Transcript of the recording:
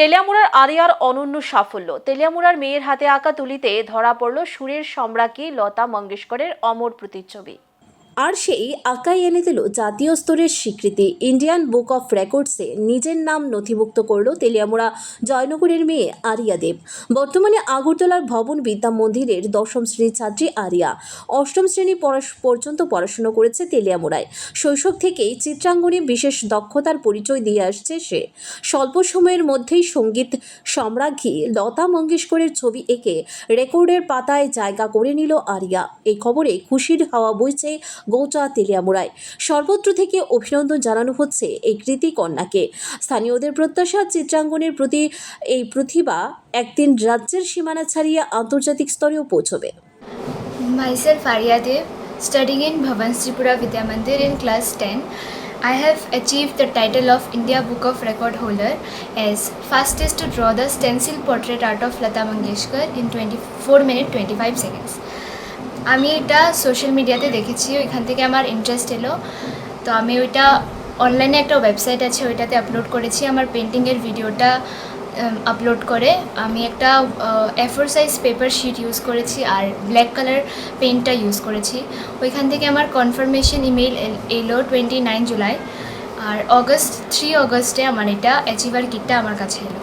তেলিয়ামুড়ার আরিয়ার অনন্য সাফল্য। তেলিয়ামুড়ার মেয়ের হাতে আঁকা তুলিতে ধরা পড়ল সুরের সম্রাজ্ঞী লতা মঙ্গেশকরের অমর প্রতিচ্ছবি। আর সেই আঁকাই এনে দিল জাতীয় স্তরের স্বীকৃতি। ইন্ডিয়ান বুক অফ রেকর্ডসে নিজের নাম নথিভুক্ত করল তেলিয়ামুড়া জয়নগরের মেয়ে আরিয়া দেব। বর্তমানে আগরতলার ভবন বিদ্যা মন্দিরের দশম শ্রেণির ছাত্রী আরিয়া। অষ্টম শ্রেণি পর্যন্ত পড়াশুনো করেছে তেলিয়ামুড়ায়। শৈশব থেকেই চিত্রাঙ্গনে বিশেষ দক্ষতার পরিচয় দিয়ে আসছে সে। স্বল্প সময়ের মধ্যেই সংগীত সম্রাজ্ঞী লতা মঙ্গেশকরের ছবি এঁকে রেকর্ডের পাতায় জায়গা করে নিল আরিয়া। এই খবরে খুশির হাওয়া বইছে গৌচা তেলিয়ামুড়ায় সর্বত্র থেকে অভিনন্দন জানানো হচ্ছে এই কৃতিকন্যাকে স্থানীয়দের প্রত্যাশা চিত্রাঙ্গনের প্রতি এই প্রতিভা একদিন রাজ্যের সীমানা ছাড়িয়ে আন্তর্জাতিক স্তরেও পৌঁছবে। Myself Faria Deb studying in Bhavan Tripura Vidya Mandir in class ten I have achieve the title of India book of record holder as fastest to draw the stencil portrait art of Lata Mangeshkar in twenty four minute twenty five seconds আমি এটা social মিডিয়াতে দেখেছি, ওইখান থেকে আমার interest এলো। তো আমি ওইটা অনলাইনে একটা ওয়েবসাইট আছে, ওইটাতে আপলোড করেছি। আমার পেন্টিংয়ের ভিডিওটা আপলোড করে। আমি একটা A four size paper sheet use করেছি আর ব্ল্যাক কালার পেনটা ইউজ করেছি। ওইখান থেকে আমার কনফার্মেশন ইমেল এলো টোয়েন্টি নাইন জুলাই আর অগস্ট থ্রি অগস্টে আমার এটা অ্যাচিভার কিটটা আমার কাছে এলো।